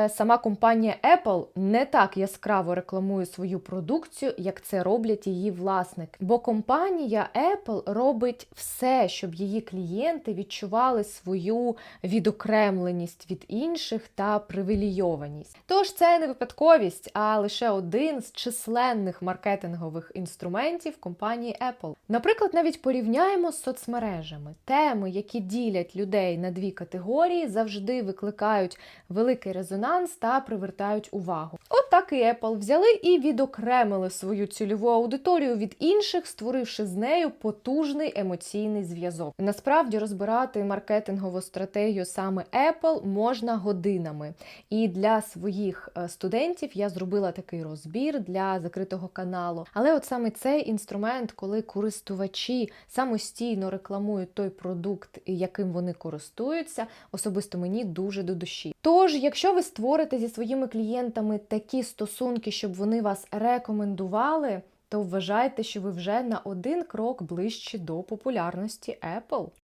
Е, Сама компанія Apple не так яскраво рекламує свою продукцію, як це роблять її власники. Бо компанія Apple робить все, щоб її клієнти відчували свою відокремленість від інших та привілейованість. Тож це не випадковість, а лише один з численних маркетингових інструментів компанії Apple. Наприклад, навіть порівняємо з соцмережами. Теми, які ділять людей на дві категорії, завжди викликають великий резонанс та привертають увагу. От так і Apple взяли і відокремили свою цільову аудиторію від інших, створивши з нею потужний емоційний зв'язок. Насправді розбирати маркетингову стратегію саме Apple можна годинами. І для своїх е, студентів я зробила такий розбір для закритого каналу. Але от саме цей інструмент, коли користувачі самостійно рекламують той продукт, яким вони користуються, особисто мені дуже до душі. Тож, якщо ви створите зі своїми клієнтами такі стосунки, щоб вони вас рекомендували, то вважайте, що ви вже на один крок ближче до популярності Apple.